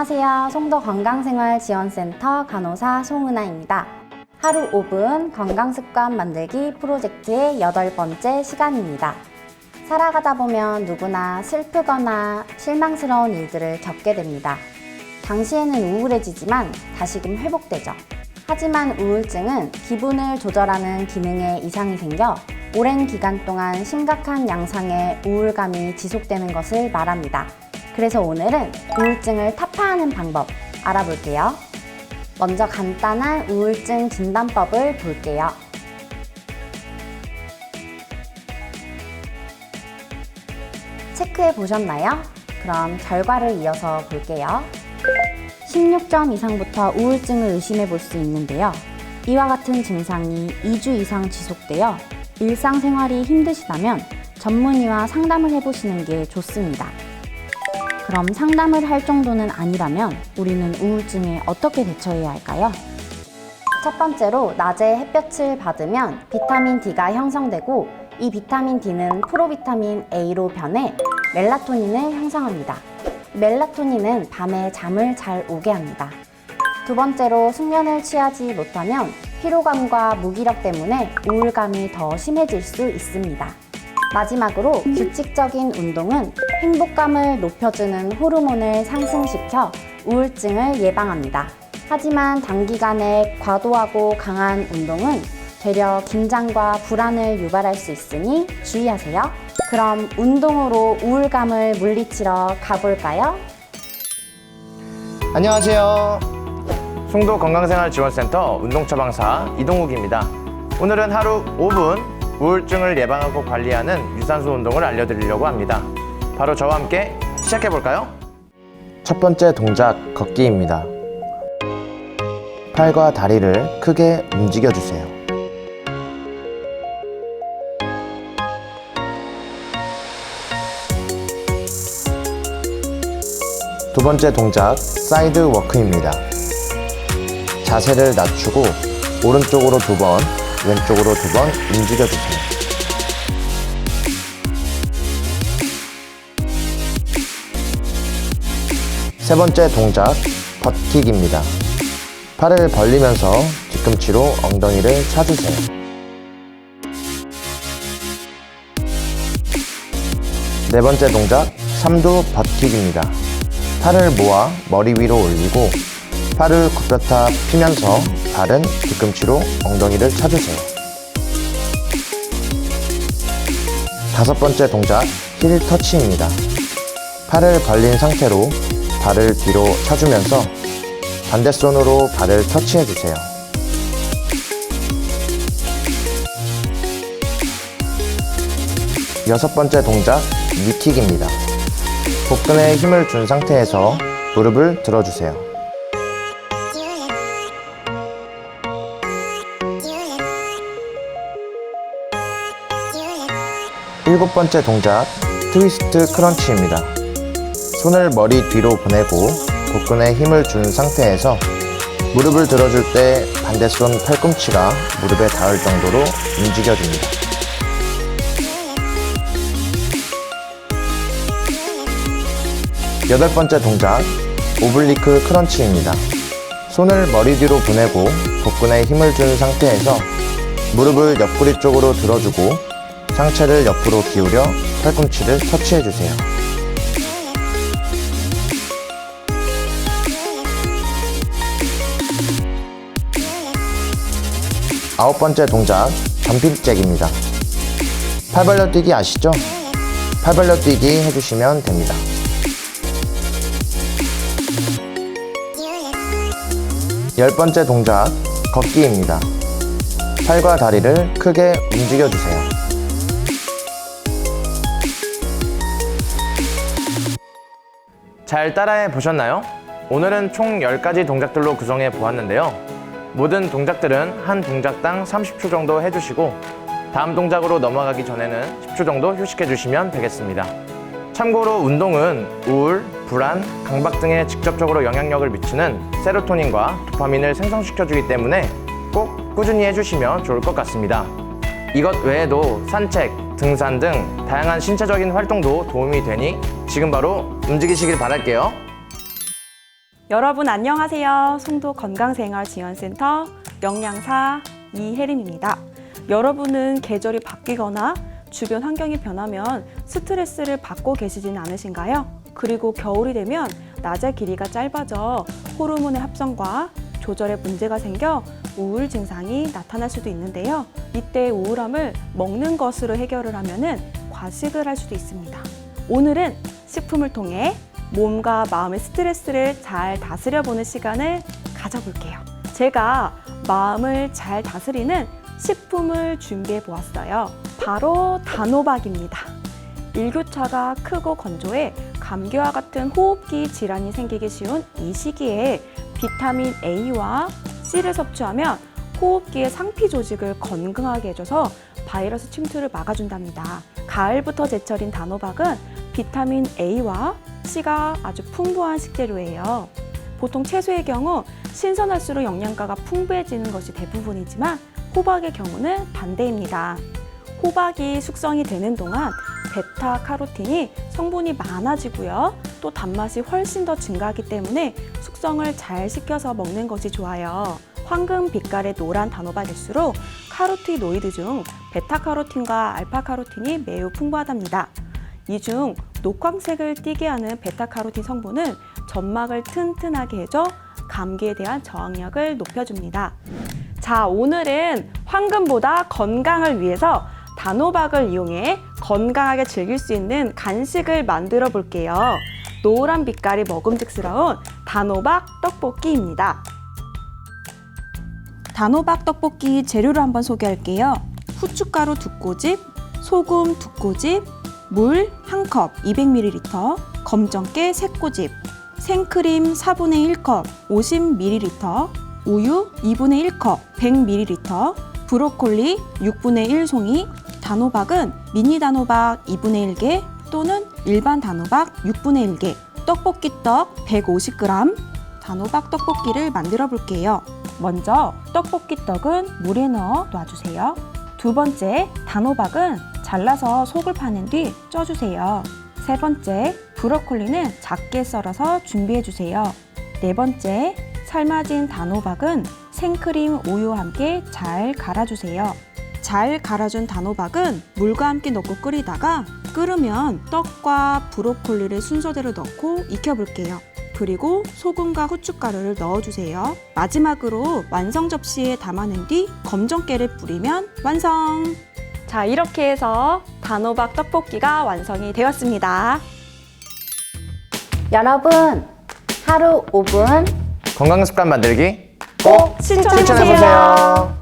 안녕하세요. 송도 건강생활지원센터 간호사 송은아입니다. 하루 5분 건강습관 만들기 프로젝트의 여덟 번째 시간입니다. 살아가다 보면 누구나 슬프거나 실망스러운 일들을 겪게 됩니다. 당시에는 우울해지지만 다시금 회복되죠. 하지만 우울증은 기분을 조절하는 기능에 이상이 생겨 오랜 기간 동안 심각한 양상의 우울감이 지속되는 것을 말합니다. 그래서 오늘은 우울증을 타파하는 방법 알아볼게요. 먼저 간단한 우울증 진단법을 볼게요. 체크해 보셨나요? 그럼 결과를 이어서 볼게요. 16점 이상부터 우울증을 의심해 볼 수 있는데요. 이와 같은 증상이 2주 이상 지속되어 일상생활이 힘드시다면 전문의와 상담을 해보시는 게 좋습니다. 그럼 상담을 할 정도는 아니라면 우리는 우울증에 어떻게 대처해야 할까요? 첫 번째로 낮에 햇볕을 받으면 비타민 D가 형성되고 이 비타민 D는 프로비타민 A로 변해 멜라토닌을 형성합니다. 멜라토닌은 밤에 잠을 잘 오게 합니다. 두 번째로 숙면을 취하지 못하면 피로감과 무기력 때문에 우울감이 더 심해질 수 있습니다. 마지막으로 규칙적인 운동은 행복감을 높여주는 호르몬을 상승시켜 우울증을 예방합니다. 하지만 단기간에 과도하고 강한 운동은 되려 긴장과 불안을 유발할 수 있으니 주의하세요. 그럼 운동으로 우울감을 물리치러 가볼까요? 안녕하세요. 송도 건강생활 지원센터 운동 처방사 이동욱입니다. 오늘은 하루 5분 우울증을 예방하고 관리하는 유산소 운동을 알려드리려고 합니다. 바로 저와 함께 시작해 볼까요? 첫 번째 동작 걷기입니다. 팔과 다리를 크게 움직여 주세요. 두 번째 동작 사이드 워크입니다. 자세를 낮추고 오른쪽으로 두 번, 왼쪽으로 두 번 움직여 주세요. 세 번째 동작 버킥입니다. 팔을 벌리면서 뒤꿈치로 엉덩이를 차주세요. 네 번째 동작 삼두 버킥입니다. 팔을 모아 머리 위로 올리고 팔을 굽혔다 피면서 발은 뒤꿈치로 엉덩이를 차주세요. 다섯 번째 동작 힐 터치입니다. 팔을 벌린 상태로 발을 뒤로 차주면서 반대손으로 발을 터치해 주세요. 여섯 번째 동작 니킥입니다. 복근에 힘을 준 상태에서 무릎을 들어주세요. 일곱 번째 동작 트위스트 크런치입니다. 손을 머리 뒤로 보내고 복근에 힘을 준 상태에서 무릎을 들어줄 때 반대손 팔꿈치가 무릎에 닿을 정도로 움직여줍니다. 여덟 번째 동작 오블리크 크런치입니다. 손을 머리 뒤로 보내고 복근에 힘을 준 상태에서 무릎을 옆구리 쪽으로 들어주고 상체를 옆으로 기울여 팔꿈치를 터치해 주세요. 아홉 번째 동작 점핑잭입니다. 팔 벌려 뛰기 아시죠? 팔 벌려 뛰기 해주시면 됩니다. 열 번째 동작 걷기입니다. 팔과 다리를 크게 움직여 주세요. 잘 따라해 보셨나요? 오늘은 총 10가지 동작들로 구성해 보았는데요. 모든 동작들은 한 동작당 30초 정도 해주시고 다음 동작으로 넘어가기 전에는 10초 정도 휴식해 주시면 되겠습니다. 참고로 운동은 우울, 불안, 강박 등에 직접적으로 영향력을 미치는 세로토닌과 도파민을 생성시켜 주기 때문에 꼭 꾸준히 해주시면 좋을 것 같습니다. 이것 외에도 산책, 등산 등 다양한 신체적인 활동도 도움이 되니 지금 바로 움직이시길 바랄게요. 여러분 안녕하세요. 송도 건강생활지원센터 영양사 이혜림입니다. 여러분은 계절이 바뀌거나 주변 환경이 변하면 스트레스를 받고 계시진 않으신가요? 그리고 겨울이 되면 낮의 길이가 짧아져 호르몬의 합성과 조절에 문제가 생겨 우울 증상이 나타날 수도 있는데요. 이때 우울함을 먹는 것으로 해결을 하면은 과식을 할 수도 있습니다. 오늘은 식품을 통해 몸과 마음의 스트레스를 잘 다스려 보는 시간을 가져볼게요. 제가 마음을 잘 다스리는 식품을 준비해 보았어요. 바로 단호박입니다. 일교차가 크고 건조해 감기와 같은 호흡기 질환이 생기기 쉬운 이 시기에 비타민 A와 C를 섭취하면 호흡기의 상피 조직을 건강하게 해줘서 바이러스 침투를 막아준답니다. 가을부터 제철인 단호박은 비타민 A와 C가 아주 풍부한 식재료예요. 보통 채소의 경우 신선할수록 영양가가 풍부해지는 것이 대부분이지만 호박의 경우는 반대입니다. 호박이 숙성이 되는 동안 베타카로틴이 성분이 많아지고요. 또 단맛이 훨씬 더 증가하기 때문에 숙성을 잘 시켜서 먹는 것이 좋아요. 황금 빛깔의 노란 단호박일수록 카로티노이드 중 베타카로틴과 알파카로틴이 매우 풍부하답니다. 이 중 녹황색을 띠게 하는 베타카로틴 성분은 점막을 튼튼하게 해줘 감기에 대한 저항력을 높여줍니다. 자, 오늘은 황금보다 건강을 위해서 단호박을 이용해 건강하게 즐길 수 있는 간식을 만들어 볼게요. 노란 빛깔이 먹음직스러운 단호박 떡볶이입니다. 단호박 떡볶이 재료를 한번 소개할게요. 후춧가루 두 꼬집, 소금 두 꼬집, 물한컵 200ml, 검정깨 세 꼬집, 생크림 4분의 1컵 50ml, 우유 2분의 1컵 100ml, 브로콜리 6분의 1송이, 단호박은 미니 단호박 2분의 1개 또는 일반 단호박 6분의 1개, 떡볶이 떡 150g, 단호박 떡볶이를 만들어 볼게요. 먼저 떡볶이 떡은 물에 넣어 놔주세요. 두 번째, 단호박은 잘라서 속을 파낸 뒤 쪄주세요. 세 번째, 브로콜리는 작게 썰어서 준비해 주세요. 네 번째, 삶아진 단호박은 생크림, 우유와 함께 잘 갈아주세요. 잘 갈아준 단호박은 물과 함께 넣고 끓이다가 끓으면 떡과 브로콜리를 순서대로 넣고 익혀볼게요. 그리고 소금과 후춧가루를 넣어주세요. 마지막으로 완성 접시에 담아낸 뒤 검정깨를 뿌리면 완성! 자, 이렇게 해서 단호박 떡볶이가 완성이 되었습니다. 여러분, 하루 5분 건강 습관 만들기 꼭 실천해보세요. 실천해보세요.